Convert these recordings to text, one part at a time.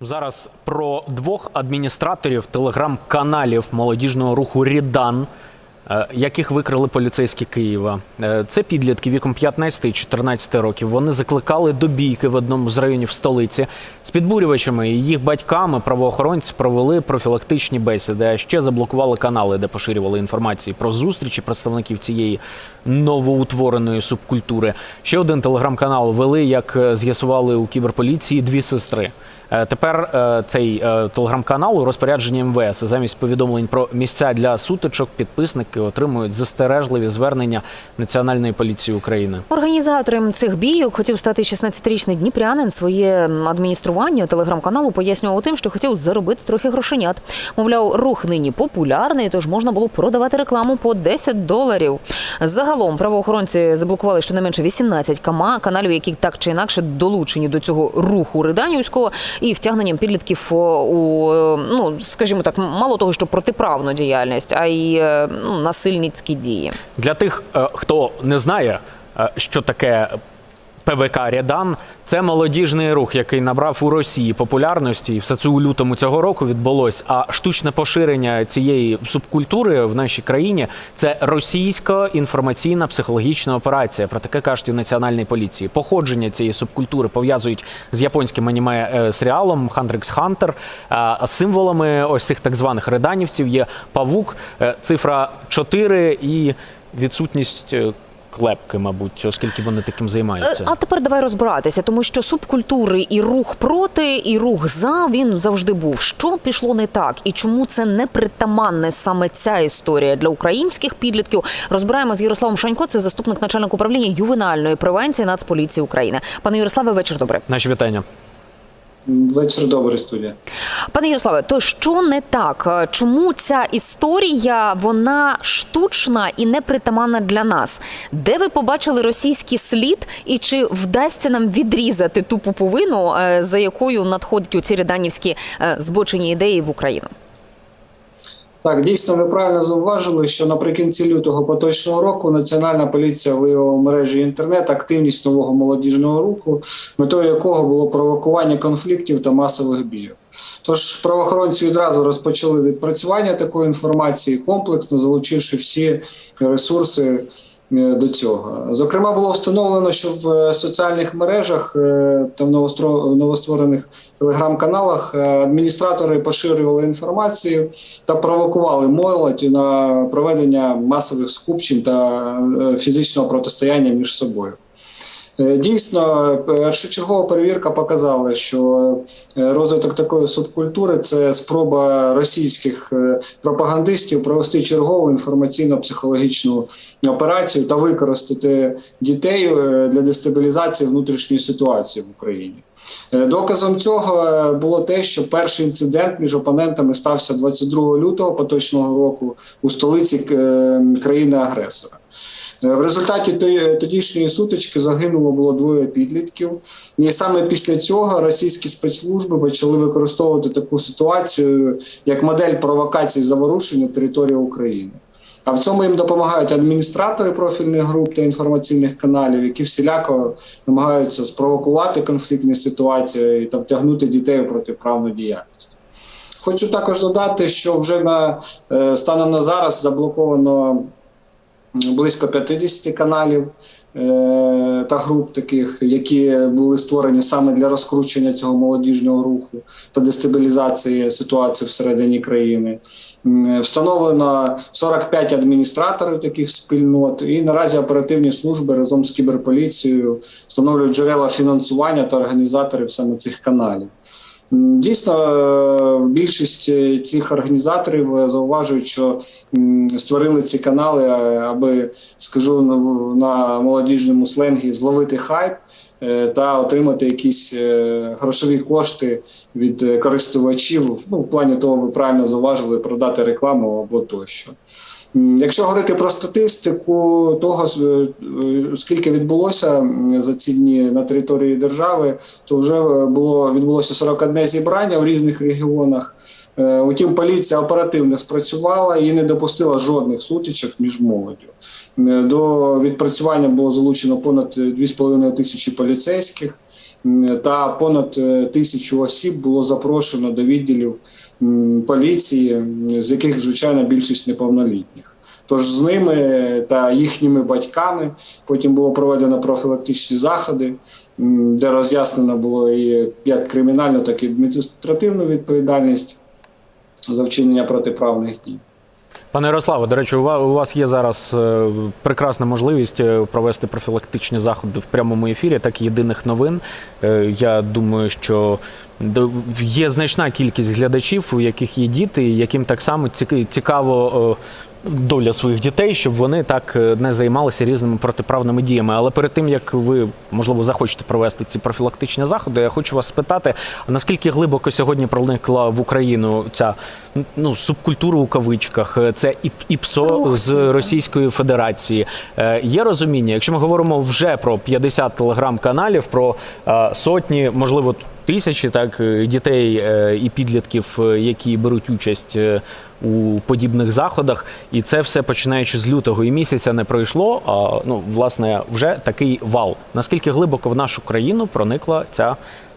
Зараз про двох адміністраторів телеграм-каналів молодіжного руху Рідан, яких викрили поліцейські Києва. Е, Це підлітки віком 15 і 14 років. Вони закликали до бійки в одному з районів столиці. З підбурювачами і їх батьками правоохоронці провели профілактичні бесіди, а ще заблокували канали, де поширювали інформації про зустрічі представників цієї новоутвореної субкультури. Ще один телеграм-канал вели, як е, з'ясували у кіберполіції, дві сестри. Е, Тепер е, цей е, телеграм-канал у розпорядженні МВС замість повідомлень про місця для сутичок підписники отримують застережливі звернення Національної поліції України. Організатором цих бійок хотів стати 16-річний дніпрянин. Своє адміністрування телеграм-каналу пояснював тим, що хотів заробити трохи грошенят. Мовляв, рух нині популярний, тож можна було продавати рекламу по 10 доларів. Загалом правоохоронці заблокували щонайменше 18 кама- каналів, які так чи інакше долучені до цього руху Риданівського і втягненням підлітків у е, ну скажімо так, мало того, що протиправну діяльність, а й е, ну, насильницькі дії. Для тих, е, хто не знає, е, що таке ПВК Рядан, це молодіжний рух, який набрав у Росії популярності, і все це у лютому цього року відбулось. А штучне поширення цієї субкультури в нашій країні це російська інформаційна психологічна операція. Про таке кажуть у національній поліції. Походження цієї субкультури пов'язують з японським аніме е, серіалом Хандрикс Хантер. Символами ось цих так званих реданівців є павук, е, цифра 4 і відсутність. Клепки, мабуть, оскільки вони таким займаються. А тепер давай розбиратися, тому що субкультури і рух проти, і рух за він завжди був. Що пішло не так, і чому це не притаманне саме ця історія для українських підлітків? Розбираємо з Ярославом Шанько, це заступник начальника управління ювенальної превенції Нацполіції України. Пане Ярославе, вечір добре. Наші вітання. Вечір добрий, студія. Пане Ярославе, то що не так? Е, Чому ця історія вона штучна і непритаманна для нас? Де ви побачили російський слід, і чи вдасться нам відрізати ту пуповину, е, за якою надходять у ці реданівські е, збочені ідеї в Україну? Так, дійсно, ви правильно зауважили, що наприкінці лютого поточного року Національна поліція виявила в мережі інтернет активність нового молодіжного руху, метою якого було провокування конфліктів та масових бійок. Тож правоохоронці відразу розпочали відпрацювання такої інформації комплексно, залучивши всі ресурси до цього. Зокрема, було встановлено, що в е, соціальних мережах е, та в новостворених телеграм-каналах е, адміністратори поширювали інформацію та провокували молодь на проведення масових скупчень та е, фізичного протистояння між собою. Е, Дійсно, першочергова перевірка показала, що е, розвиток такої субкультури це спроба російських е, пропагандистів провести чергову інформаційно-психологічну операцію та використати дітей для дестабілізації внутрішньої ситуації в Україні. Доказом цього було те, що перший інцидент між опонентами стався 22 лютого поточного року у столиці країни-агресора. Е, В результаті тодішньої сутички загинуло було двоє підлітків, і саме після цього російські спецслужби почали використовувати таку ситуацію як модель провокації заворушення території України. А в цьому їм допомагають адміністратори профільних груп та інформаційних каналів, які всіляко намагаються спровокувати конфліктні ситуації та втягнути дітей у протиправну діяльність. Хочу також додати, що вже на е, станом на зараз заблоковано близько 50 каналів е, та груп таких, які були створені саме для розкручення цього молодіжного руху та дестабілізації ситуації всередині країни. Встановлено 45 адміністраторів таких спільнот, і наразі оперативні служби разом з кіберполіцією встановлюють джерела фінансування та організаторів саме цих каналів. Дійсно, е, більшість е, цих організаторів е, зауважують, що створили ці канали, аби скажу на, молодіжному сленгі зловити хайп та отримати якісь грошові кошти від користувачів. Ну, в плані того, ви правильно зауважили, продати рекламу або тощо. Якщо говорити про статистику того, е, скільки відбулося за ці дні на території держави, то вже е, було відбулося 41 зібрання в різних регіонах. Е, Утім, поліція оперативно спрацювала і не допустила жодних сутичок між молоддю. До відпрацювання було залучено понад 2,5 тисячі поліцейських. Та понад е, тисячу осіб було запрошено до відділів поліції, з яких звичайно більшість неповнолітніх. Тож з ними та їхніми батьками потім було проведено профілактичні заходи, де роз'яснено було і як кримінальну, так і адміністративну відповідальність за вчинення протиправних дій. Пане Ярославе, до речі, у вас є зараз е, прекрасна можливість е, провести профілактичні заходи в прямому ефірі, так і єдиних новин. Е, Я думаю, що є значна кількість глядачів, у яких є діти, яким так само цікаво. Доля своїх дітей, щоб вони так не займалися різними протиправними діями. Але перед тим як ви можливо захочете провести ці профілактичні заходи, я хочу вас спитати: наскільки глибоко сьогодні проникла в Україну ця ну субкультура у кавичках, це і, і ПСО Рух, з Російської Федерації? Е, Є розуміння, якщо ми говоримо вже про 50 телеграм-каналів, про е, сотні, можливо, тисячі так е, дітей е, і підлітків, які беруть участь е, у подібних заходах, і це все починаючи з лютого і місяця не пройшло. А ну власне вже такий вал. Наскільки глибоко в нашу країну проникла ця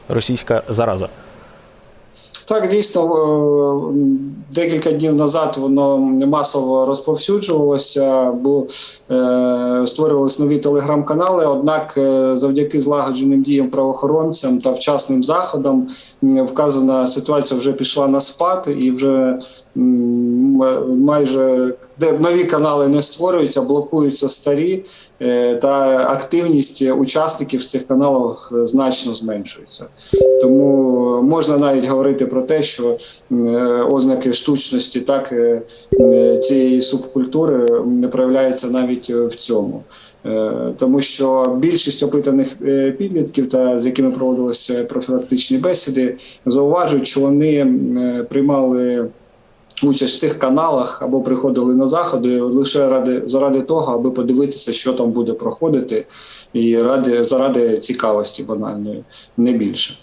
російська зараза? Так, дійсно, е, декілька днів назад воно масово розповсюджувалося, бо е, створювалися нові телеграм-канали. Однак, е, завдяки злагодженим діям правоохоронцям та вчасним заходам, вказана ситуація вже пішла на спад, і вже майже де нові канали не створюються, блокуються старі, е, та активність учасників цих каналах е, значно зменшується. Тому можна навіть говорити про те, що е, ознаки штучності так е, цієї субкультури не проявляються навіть в цьому. Тому що більшість опитаних підлітків, та з якими проводилися профілактичні бесіди, зауважують, що вони приймали участь в цих каналах або приходили на заходи лише ради заради того, аби подивитися, що там буде проходити, і ради заради цікавості банальної, не більше.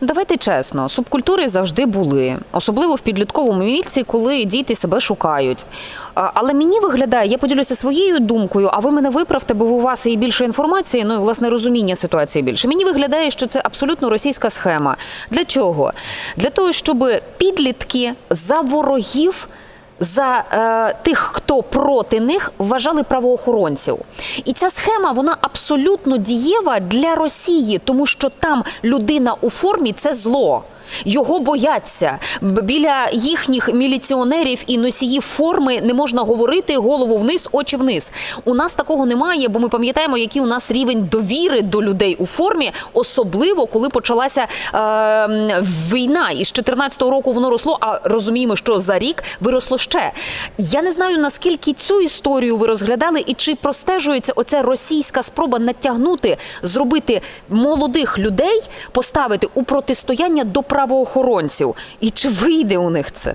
Давайте чесно, субкультури завжди були, особливо в підлітковому віці, коли діти себе шукають. Але мені виглядає, я поділюся своєю думкою, а ви мене виправте, бо у вас є більше інформації, ну і власне розуміння ситуації більше. Мені виглядає, що це абсолютно російська схема. Для чого? Для того, щоб підлітки за ворогів. За е, тих, хто проти них вважали правоохоронців, і ця схема вона абсолютно дієва для Росії, тому що там людина у формі це зло. Його бояться біля їхніх міліціонерів і носіїв форми не можна говорити голову вниз, очі вниз. У нас такого немає, бо ми пам'ятаємо, який у нас рівень довіри до людей у формі, особливо коли почалася е, війна. І з 14-го року воно росло. А розуміємо, що за рік виросло ще. Я не знаю наскільки цю історію ви розглядали, і чи простежується оця російська спроба натягнути, зробити молодих людей, поставити у протистояння до правоохоронців. І чи вийде у них це?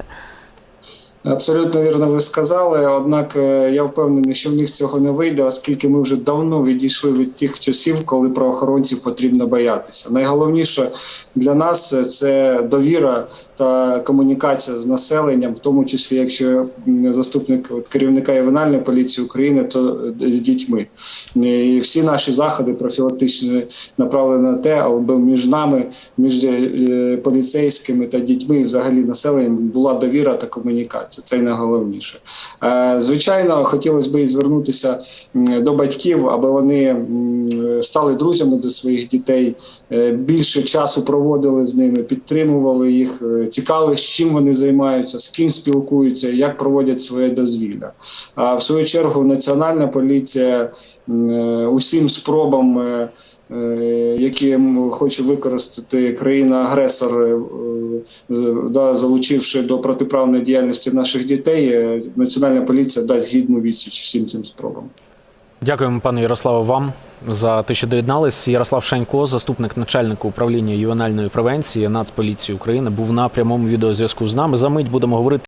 Абсолютно вірно ви сказали. Однак е, я впевнений, що в них цього не вийде, оскільки ми вже давно відійшли від тих часів, коли правоохоронців потрібно боятися. Найголовніше для нас це довіра та комунікація з населенням, в тому числі, якщо заступник керівника ювенальної поліції України, то е, з дітьми. І всі наші заходи профілактичні направлені на те, аби між нами, між е, поліцейськими та дітьми, і взагалі населенням була довіра та комунікація. Це це найголовніше. Е, Звичайно, хотілося б і звернутися до батьків, аби вони стали друзями до своїх дітей, е, більше часу проводили з ними, підтримували їх, е, цікавились, чим вони займаються, з ким спілкуються, як проводять своє дозвілля. А в свою чергу Національна поліція усім спробам. Е, Які хоче використати країна-агресор, е, да, залучивши до протиправної діяльності наших дітей, е, національна поліція дасть гідну відсіч всім цим спробам. Дякуємо, пане Ярославе, вам за те, що доєднались. Ярослав Шанько, заступник начальника управління ювенальної превенції Нацполіції України, був на прямому відеозв'язку з нами. За мить будемо говорити.